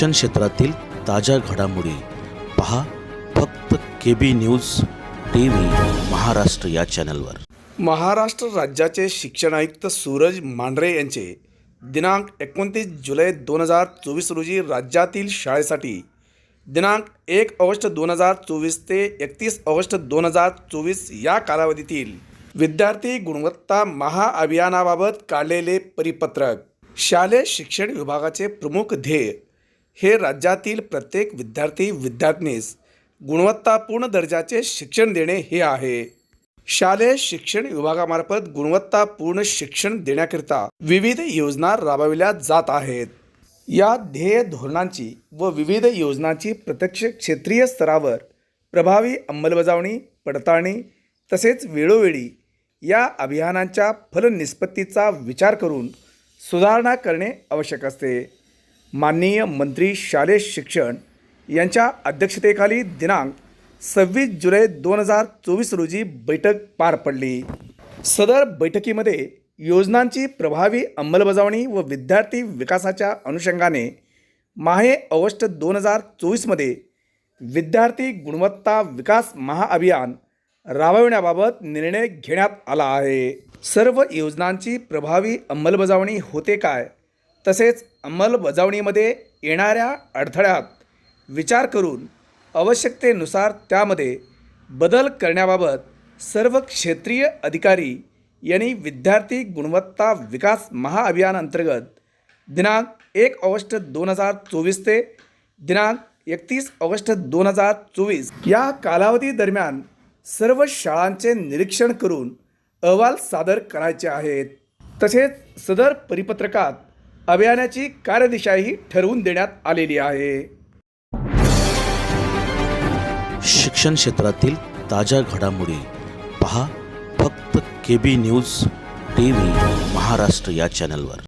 शिक्षण क्षेत्रातील ताज्या घडामोडी पहा फक्त K B news T V Maharashtra या चॅनलवर. महाराष्ट्र राज्याचे शिक्षण आयुक्त सूरज मांढरे यांचे दिनांक एकोणतीस जुलै दोन हजार चोवीस रोजी राज्यातील शाळेसाठी दिनांक एक ऑगस्ट दोन हजार चोवीस ते एकतीस ऑगस्ट दोन हजार चोवीस या कालावधीतील विद्यार्थी गुणवत्ता महाअभियानाबाबत काढलेले परिपत्रक. शालेय शिक्षण विभागाचे प्रमुख ध्येय हे राज्यातील प्रत्येक विद्यार्थी विद्यार्थिनीस गुणवत्तापूर्ण दर्जाचे शिक्षण देणे हे आहे. शालेय शिक्षण विभागामार्फत गुणवत्तापूर्ण शिक्षण देण्याकरिता विविध योजना राबविल्या जात आहेत. या ध्येय धोरणांची व विविध योजनांची प्रत्यक्ष क्षेत्रीय स्तरावर प्रभावी अंमलबजावणी पडताळणी तसेच वेळोवेळी या अभियानांच्या फलनिष्पत्तीचा विचार करून सुधारणा करणे आवश्यक असते. माननीय मंत्री शालेय शिक्षण यांच्या अध्यक्षतेखाली दिनांक सव्वीस जुलै दोन हजार चोवीस रोजी बैठक पार पडली. सदर बैठकीमध्ये योजनांची प्रभावी अंमलबजावणी व विद्यार्थी विकासाच्या अनुषंगाने माहे ऑगस्ट दोन हजार चोवीसमध्ये विद्यार्थी गुणवत्ता विकास महाअभियान राबविण्याबाबत निर्णय घेण्यात आला आहे. सर्व योजनांची प्रभावी अंमलबजावणी होते काय? तसेच अंमलबजावणीमध्ये येणाऱ्या अडथळ्यात विचार करून आवश्यकतेनुसार त्यामध्ये बदल करण्याबाबत सर्व क्षेत्रीय अधिकारी यांनी विद्यार्थी गुणवत्ता विकास महाअभियान अंतर्गत दिनांक एक ऑगस्ट दोन हजार चोवीस ते दिनांक एकतीस ऑगस्ट दोन हजार चोवीस या कालावधी दरम्यान सर्व शाळांचे निरीक्षण करून अहवाल सादर करायचे आहेत. तसेच सदर परिपत्रकात अभियानाची कार्यदिशाही ठरवून देण्यात आलेली आहे. शिक्षण क्षेत्रातील ताज्या घडामोडी पहा फक्त K B news T V Maharashtra या चॅनलवर.